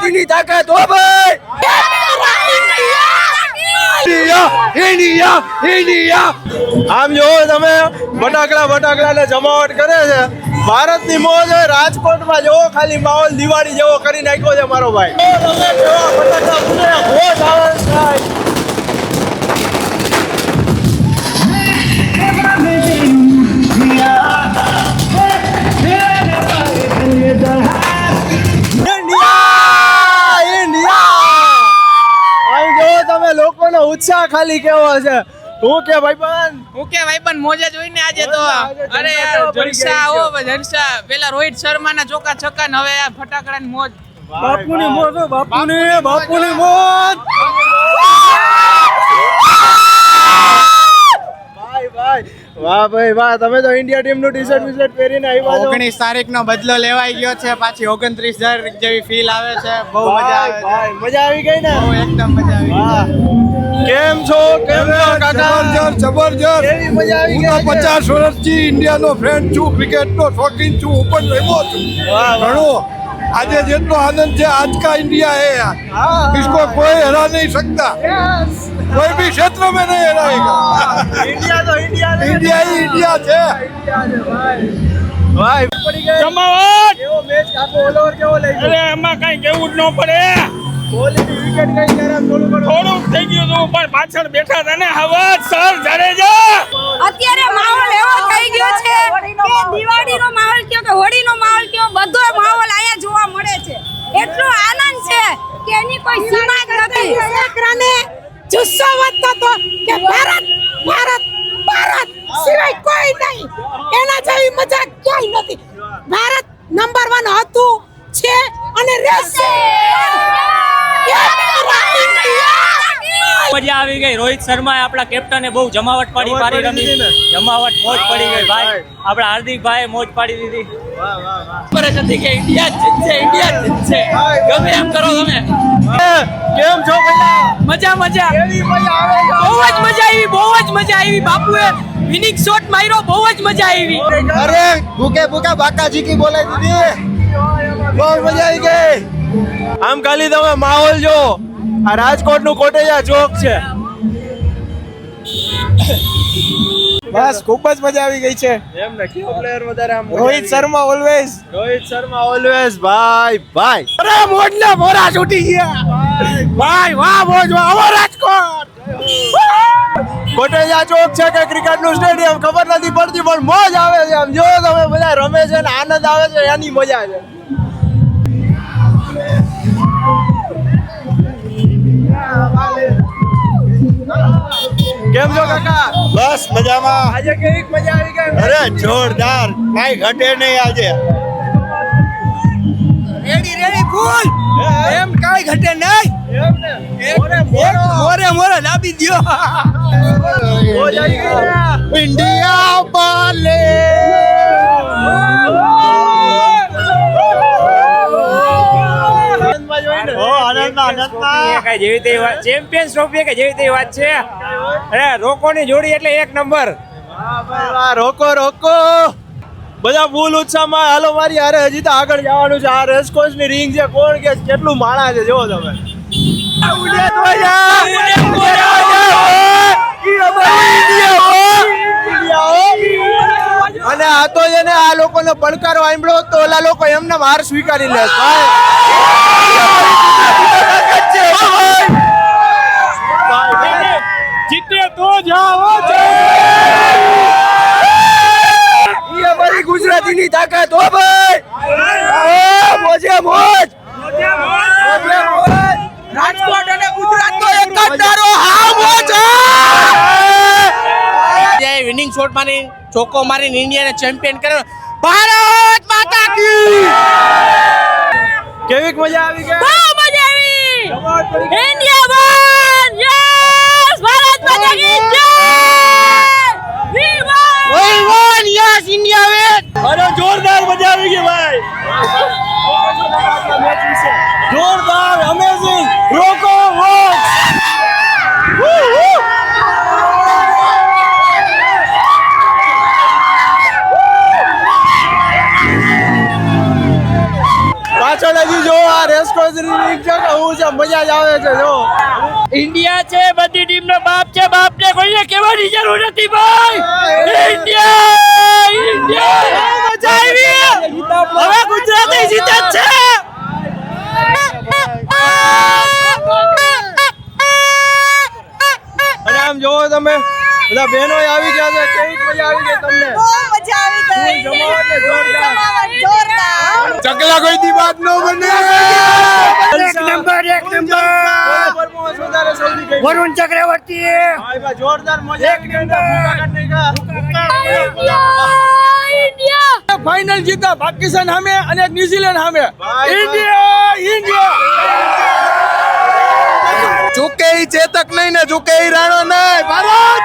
ગુજરાતીની તાકાત હો ભાઈ. આમ જો તમે ફટાકડા ફટાકડા ને જમાવટ કરે છે ભારતની મોજ રાજકોટમાં જેવો ખાલી માહોલ દિવાળી જેવો કરી નાખ્યો છે મારો ભાઈ. ફટાકડા ખાલી કેવો છે? હું કે ભાઈબંધ? હું કે ભાઈ પણ મોજે જોઈને આજે તો અરે જલસા પડી જલસા આવો જલસા. પેલા રોહિત શર્મા ના ચોકા છક્કા ને હવે આ ફટાકડાની મોજ. બાપુની મોજ બાપુની બાપુની મોજ. વાહ ભાઈ વાહ. તમે તો ઇન્ડિયા ટીમનું ટી શર્ટ પહેરીને આવ્યા છો. ઓગણીસ તારીખ નો બદલો લેવાઈ ગયો છે. પાછી ઓગણત્રીસ તારીખ જેવી ફીલ આવે છે. બહુ મજા આવે મજા આવી ગઈ ને? બહુ એકદમ મજા આવી વાહ. કેમ છો કેમ છો કાકા જબરજસ્ત જબરજસ્ત કેવી મજા આવી હું તો ગઈ આજે? પચાસ વર્ષથી ઇન્ડિયાનો ફ્રેન્ડ છું ક્રિકેટનો શોખીન છું હું પણ રમ્યો છું વાહ, વાહ. ઘણો આજે જેટલો આનંદ છે આજ કા इंडिया है यार हाँ। इसको कोई हरा नहीं सकता कोई भी क्षेत्र में नहीं हराएगा ઇન્ડિયા તો ઇન્ડિયા ને इंडिया ही इंडिया છે ભાઈ પડી ગઈ જમાવટ કેવો મેચ કાકો ઓલ ઓવર કેવો લઈ ગયો અરે એમાં કઈ કેવું જ ન પડે કોહલીની વિકેટ ગઈ ત્યારે થોડું થોડુંક થઈ ગયું હતું પણ પાછળ બેઠા હતા ને હવા સર જાડેજા! અત્યારે માહોલ એવો થઈ ગયો છે કે દિવાળીનો માહોલ કયો કે હોળીનો માહોલ કયો બધો માહોલ અહીંયા જોવા મળે છે. એટલો આનંદ છે કે એની કોઈ સીમા જ નથી. છોકરાને જુસ્સો વધતો તો કે ભારત ભારત ભારત સિવાય કોઈ નહીં. એના જેવી મજા ક્યાંય નથી. ભારત આવી ગઈ. રોહિત શર્મા આપણા કેપ્ટને બહુ જમાવટ પાડી પાડી રમી. જમાવટ મોજ પડી ગઈ ભાઈ. આપણા હાર્દિકભાઈ મોજ પાડી દીધી. જ કે ઇન્ડિયા જીતશે ઇન્ડિયા જીતશે. ગમે એમ કરો તમે. કેમ છો મજા આવે બહુ જ મજા આવી બહુ જ મજા આવી. બાપુએ વિનિંગ શોટ માર્યો બહુ જ મજા આવી. અરે ભૂકે ભૂકે બાકાજી કી બોલાઈ દીધી. બહુ મજા આવી ગઈ. આમ ખાલી તમે માહોલ જો આ રાજકોટનું કોટેજા ચોક છે. બસ ખૂબ જ મજા આવી ગઈ છે. એમ ને કયો પ્લેયર વધારે આમ રોહિત શર્મા ઓલવેઝ રોહિત શર્મા ઓલવેઝ ભાઈ ભાઈ. અરે મોજ ના મોરા છૂટી ગયા. ભાઈ. વાહ મોજ વાહ. આવો રાજકોટ. કોટેજા ચોક છે કે ક્રિકેટનું સ્ટેડિયમ ખબર નથી પડતી પણ મોજ આવે છે. આમ જો તમે બધા રમે છે ને આનંદ આવે છે એની મજા છે. બસ મજામાં. આજે કેવી મજા આવી ગઈ? અરે જોરદાર. કઈ ઘટે નહીં આજે. રેડી રેડી ફૂલ એમ કઈ ઘટે નહીં? મોરે મોરો. મોરે લાબી ને? ઇન્ડિયા બાલે કઈ જેવી તેવી વાત ચેમ્પિયન્સ ટ્રોફી કે જેવી તેવી વાત છે? અરે રોકોની જોડી એટલે એક નંબર. વાહ રોકો રોકો. બધા ફૂલ ઉત્સાહમાં. હાલો મારી હારે હજી તો આગળ જવાનું છે. આ રેસકોર્સની રિંગ છે. કોણ કે કેટલું માણા છે? જોવો તમે. ઉડે તો જા. અને આ ને લોકોનો પડકારો આંબળો તો ઓલા લોકો એમને હાર સ્વીકારી લે. જીતે તો જાઓ ઈ અમારી ગુજરાતીની તાકાત હો ભાઈ. મોજે મોજ. રાજકોટ અને ગુજરાત તો એક જ દારો હા, મોજ. વિનિંગ શોટ મારી ચોકો મારીને ઇન્ડિયાને ચેમ્પિયન કર્યો. ભારત માતા કી! કેવી મજા આવી ગઈ બહુ મજા આવી. India one! Yes! Bharat Mata કી જય! વી વન યસ ઇન્ડિયા અરે જોરદાર મજા આવી ગઈ. આ છે મજા જ આવે છે જો. ઇન્ડિયા છે બધી ટીમ નો બાપ છે બાપ ને કોઈને કહેવાની જરૂર નથી ભાઈ. India India. મજા આવી હવે ગુજરાતી જીતે જ છે. અને આમ જોવો તમે બધા બહેનો આવી ગયા છે કેવી મજા આવી ગઈ તમને. જમાવટ ને જોરદાર ચકલા કોઈ દી વાત ન બને. એક નંબર એક નંબર. ગઈ. વરુણ ચક્રવર્તી જોરદાર મજા આવી ગઈ. ફાઇનલ જીતા પાકિસ્તાન સામે અને ન્યુઝીલેન્ડ સામે. India India. ચૂકે ચેતક નહીં ને ચૂકે રાણો નહીં. ભારત